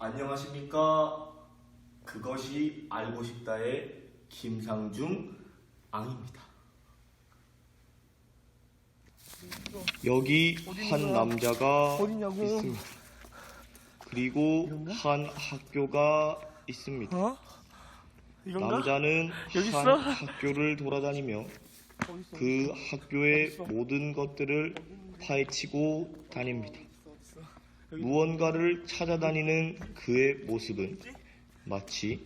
안녕하십니까. 그것이 알고 싶다의 김상중 앙입니다. 여기 한 남자가? 있습니다. 그리고 한 학교가 있습니다. 어? 이건가? 남자는 여기 한 있어? 학교를 돌아다니며? 그 학교의? 모든 것들을 파헤치고 다닙니다. 무언가를 찾아다니는 그의 모습은 마치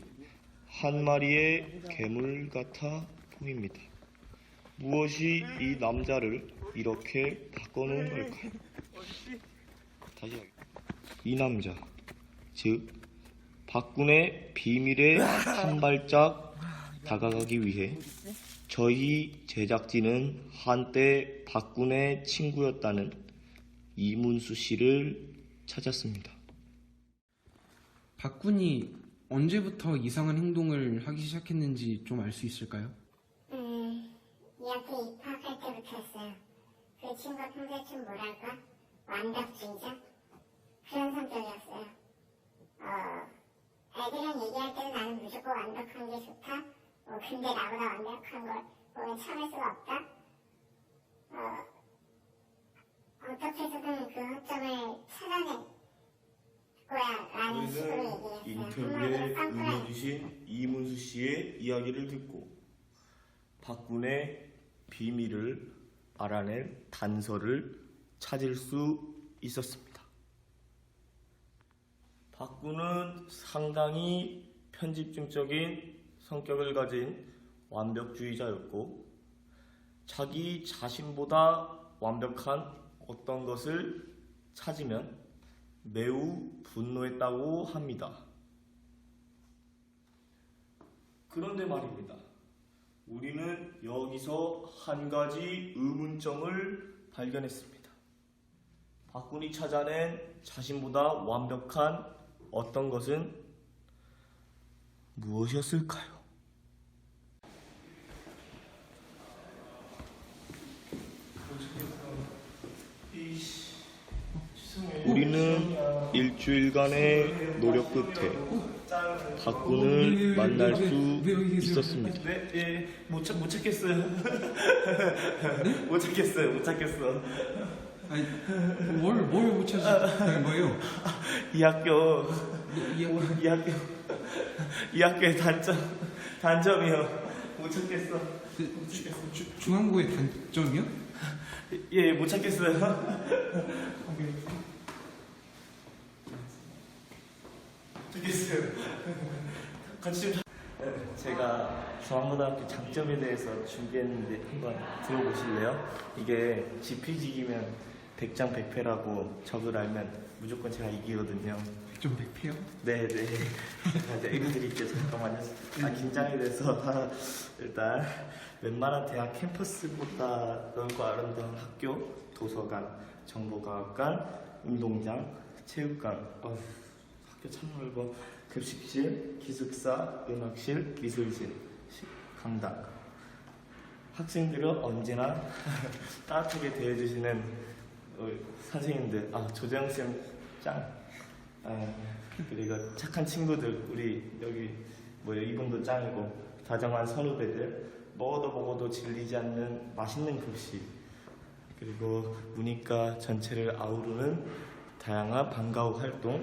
한 마리의 괴물 같아 보입니다. 무엇이 이 남자를 이렇게 바꿔놓은 걸까요? 다시. 이 남자, 즉 박군의 비밀에 한 발짝 다가가기 위해 저희 제작진은 한때 박군의 친구였다는 이문수 씨를 찾았습니다. 박군이 언제부터 이상한 행동을 하기 시작했는지 좀 알 수 있을까요? 음, 이 학교에 입학할 때부터였어요. 그 친구가 평소에 좀 뭐랄까? 완벽주의자? 그런 성격이었어요. 어, 애들이랑 얘기할 때는 나는 무조건 완벽한 게 좋다? 어, 근데 나보다 완벽한 걸 보면 참을 수가 없다? 어, 어떻게 해서든 그 학점을 찾아낼 거야 라는 식으로 우리는 얘기했어요. 인터뷰에 응해주신 이문수 씨의 이야기를 듣고 박군의 비밀을 알아낼 단서를 찾을 수 있었습니다. 박군은 상당히 편집증적인 성격을 가진 완벽주의자였고 자기 자신보다 완벽한 어떤 것을 찾으면 매우 분노했다고 합니다. 그런데 말입니다. 우리는 여기서 한 가지 의문점을 발견했습니다. 박군이 찾아낸 자신보다 완벽한 어떤 것은 무엇이었을까요? 우리는 일주일간의 노력 끝에 박군을 만날 수 있었습니다. 네, 예, 못, 찾, 못 찾겠어요. 못 찾겠어요, 못 찾겠어. 아니 뭘 뭘 못 찾으는 거예요? 이 학교, 이, 이, 이 학교, 이 학교의 단점, 단점이요. 못 찾겠어. 그, 주, 주, 중앙고의 단점이요? 예, 못 찾겠어요. 찾겠어요. 같이 좀. 제가 중앙고등학교 장점에 대해서 준비했는데 한번 들어보실래요? 이게 지피지기면 백장 백패라고 적을 알면 무조건 제가 이기거든요. 좀 백패요? 네네. 제가 읽어드릴게요. 잠깐만요. 아, 긴장이 돼서. 일단, 웬만한 대학 캠퍼스보다 넓고 아름다운 학교, 도서관, 정보과학관, 운동장, 체육관, 어, 학교 참 넓어. 급식실, 기숙사, 음악실, 미술실, 시- 강당. 학생들은 언제나 따뜻하게 대해주시는 어, 선생님들. 아, 조재영 쌤 짱. 아, 그리고 착한 친구들 우리 여기 뭐 이분도 짱이고 다정한 선후배들 먹어도 먹어도 질리지 않는 맛있는 급식 그리고 문이과 전체를 아우르는 다양한 방과후 활동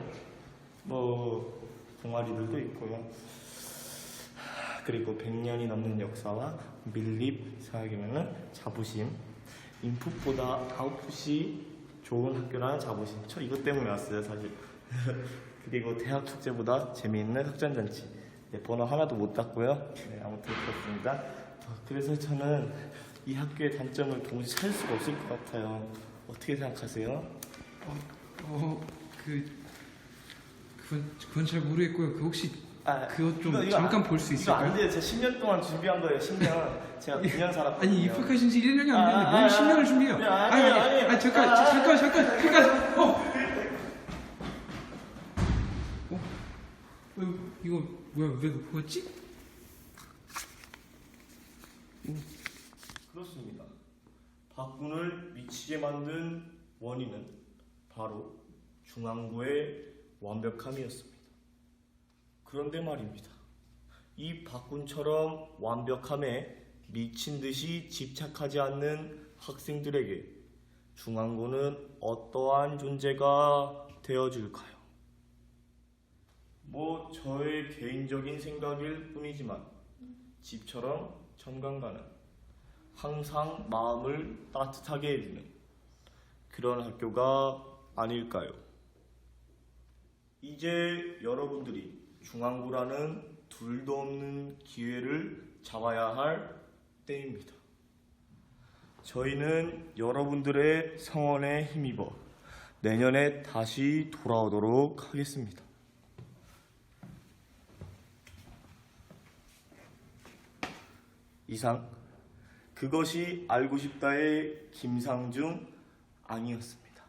뭐 동아리들도 있고요. 그리고 100년이 넘는 역사와 밀립 생각이면은 자부심 인풋보다 아웃풋이 좋은 학교라는 자부심. 저 이것 때문에 왔어요 사실. 그리고 대학 축제보다 재미있는 학전잔치. 네, 번호 하나도 못 땄고요. 네, 아무튼 그렇습니다. 어, 그래서 저는 이 학교의 단점을 도무지 찾을 수가 없을 것 같아요. 어떻게 생각하세요? 어그 그건 그건 잘 모르겠고요. 그 혹시 아, 그것 좀 이거- 이거 잠깐 안- 볼 수 이거 안 있을까요? 돼요 제가 10년 동안 준비한 거예요 10년 제가 9년 살았거든요 아니 입학하신 지 1년이 안 아, 됐는데 아, 뭘 아, 10년을 준비해요? 아니, 아니, 아니. 아니 잠깐 아, 잠깐 잠깐 잠깐 어. 어? 어 이거 뭐야 왜 놓고 갔지? 그렇습니다. 박군을 미치게 만든 원인은 바로 중앙부의 완벽함이었습니다. 그런데 말입니다. 이 박군처럼 완벽함에 미친 듯이 집착하지 않는 학생들에게 중앙고는 어떠한 존재가 되어줄까요? 뭐 저의 개인적인 생각일 뿐이지만 집처럼 점강가는 항상 마음을 따뜻하게 해주는 그런 학교가 아닐까요? 이제 여러분들이 중앙고라는 둘도 없는 기회를 잡아야 할 때입니다. 저희는 여러분들의 성원에 힘입어 내년에 다시 돌아오도록 하겠습니다. 이상 그것이 알고 싶다의 김상중 아니었습니다.